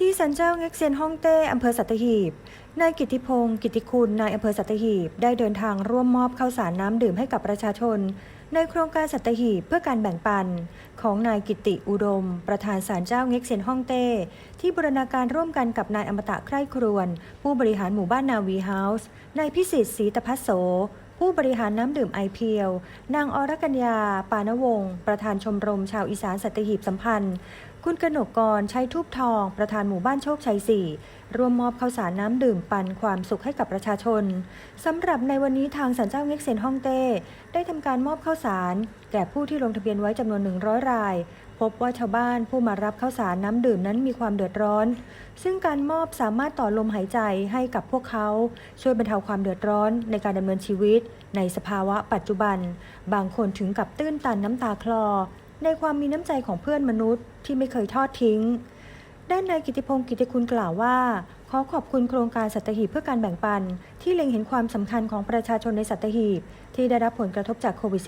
ที่สันเจ้าเง็กเซียนฮ่องเต้อำเภอสัตหีบ นายกิติพงศ์กิติคุณนายอำเภอสัตหีบได้เดินทางร่วมมอบข้าวสารน้ำดื่มให้กับประชาชน ในโครงการสัตหีบเพื่อการแบ่งปัน ของนายกิติอุดม ประธานศาลเจ้าเง็กเซียนฮ่องเต้ ที่บูรณาการร่วมกันกับนายอมตะใคร่ครวน ผู้บริหารหมู่บ้านนาวีเฮาส์นายพิสิทธิ์ศรีตพัสโสผู้บริหารน้ำดื่มไอเพียวนางอรกัญญา ปานวงศ์ประธานชมรมชาวอีสานสัตหีบสัมพันธ์ คุณกนกกรใช้ทูบทอง ประธานหมู่บ้านโชคชัย 4 ร่วมมอบข้าวสารน้ำดื่มปันความสุขให้กับประชาชนสำหรับในวันนี้ทางสันเจ้าเง็กเซนฮ่องเต้ ได้ทำการมอบข้าวสาร แก่ผู้ที่ลงทะเบียนไว้จำนวน 100 ราย พบว่าชาวบ้านผู้มารับข้าวสารน้ำดื่มนั้นมีความเดือดร้อน ซึ่งการมอบสามารถต่อลมหายใจให้กับพวกเขา ช่วยบรรเทาความเดือดร้อนในการดำเนินชีวิต ในสภาวะปัจจุบัน บางคนถึงกับตื้นตันน้ำตาคลอ ในความมีน้ำใจของเพื่อนมนุษย์ที่ไม่เคยทอดทิ้ง ด้านนายกิติพงศ์กิติคุณกล่าวว่า ขอขอบคุณโครงการสัตหีบเพื่อการแบ่งปัน ที่เล็งเห็นความสำคัญของประชาชนในสัตหีบ ที่ได้รับผลกระทบจากโควิด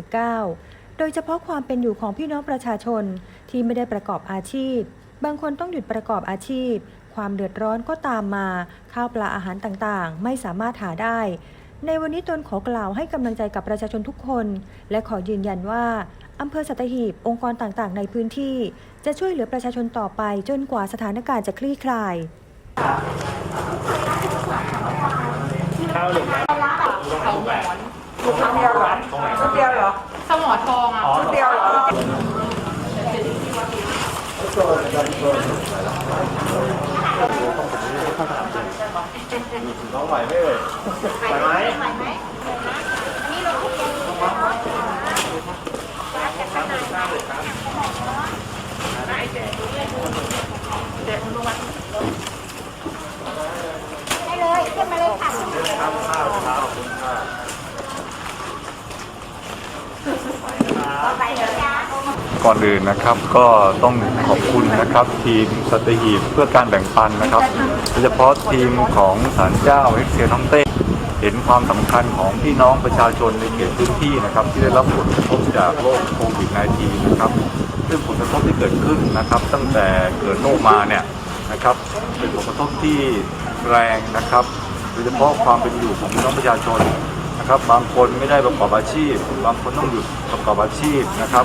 -19 โดยเฉพาะความเป็นอยู่ของพี่น้องประชาชนที่ไม่ได้ประกอบอาชีพ บางคนต้องหยุดประกอบอาชีพ ความเดือดร้อนก็ตามมา ข้าวปลาอาหารต่างๆ ไม่สามารถหาได้ ในวันนี้ตนขอกล่าวให้กำลังใจกับประชาชนทุกคน และขอยืนยันว่าอำเภอสัตหีบองค์กรต่างๆ ในพื้นที่ จะช่วยเหลือประชาชนต่อไปจนกว่าสถานการณ์จะคลี่คลายข้าวหนึ่งนะเขาหมอนชุดเดียวเหรอชุดเดียวเหรอสมอทองอะชุดเดียวเหรอ น้องไหวไหมเอ่ยไหวไหมข้าวข้าวข้าวคุณค่ะ ก่อนอื่นนะครับ ก็ต้องขอบคุณนะครับ ทีมสตหีบเพื่อการแบ่งปันนะครับโดยเฉพาะทีมของศาลเจ้าเอ็กเซียนฮ่องเต้เห็นความสำคัญของพี่น้องประชาชนในเขตพื้นที่นะครับ ที่ได้รับผลกระทบจากโรคโควิด -19 นะครับ ซึ่งผลกระทบที่เกิดขึ้นนะครับ ตั้งแต่เกิดโรคมาเนี่ยนะครับ เป็นผลกระทบที่แรงนะครับโดยเฉพาะความเป็นอยู่ของพี่น้องประชาชน นะครับบางคนไม่ได้ประกอบอาชีพ บางคนต้องหยุดประกอบอาชีพนะครับ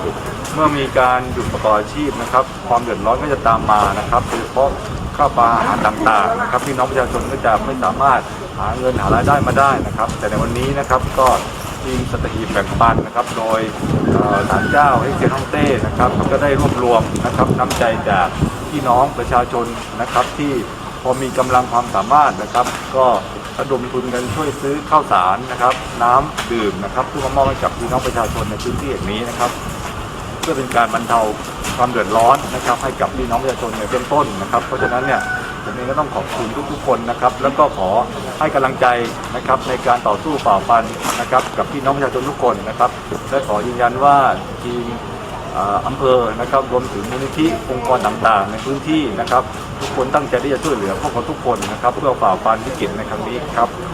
เมื่อมีการหยุดประกอบอาชีพนะครับ ความเดือดร้อนก็จะตามมานะครับโดยเฉพาะข้าวปลาอาหารต่างๆนะครับพี่น้องประชาชนก็จะไม่สามารถหาเงินหารายได้มาได้นะครับ แต่ในวันนี้นะครับก็ทีมสตหีบแบ่งปันนะครับ โดยศาลเจ้าเอ็กเซียนฮ่องเต้นะครับก็ได้รวบรวมนะครับน้ำใจจากพี่น้องประชาชนนะครับที่ พอมีกำลังความสามารถนะครับ ก็ระดมทุนกันช่วยซื้อข้าวสารนะครับ น้ำดื่มนะครับเพื่อมามอบให้กับพี่น้องประชาชนในพื้นที่แห่งนี้นะครับ เพื่อเป็นการบรรเทาความเดือดร้อนนะครับ ให้กับพี่น้องประชาชนในเบื้องต้นนะครับ เพราะฉะนั้นเนี่ยผมเองก็ต้องขอบคุณทุกๆคนนะครับ แล้วก็ขอให้กำลังใจนะครับในการต่อสู้ฝ่าฟันนะครับ กับพี่น้องประชาชนทุกคนนะครับและขอยืนยันว่าทีม อำเภอนะครับรวมถึงมูลนิธิองค์กรต่างๆ ในพื้นที่นะครับ ทุกคนตั้งใจที่จะช่วยเหลือพวกเราทุกคนนะครับ เพื่อฝ่าฟันวิกฤตในครั้งนี้ครับ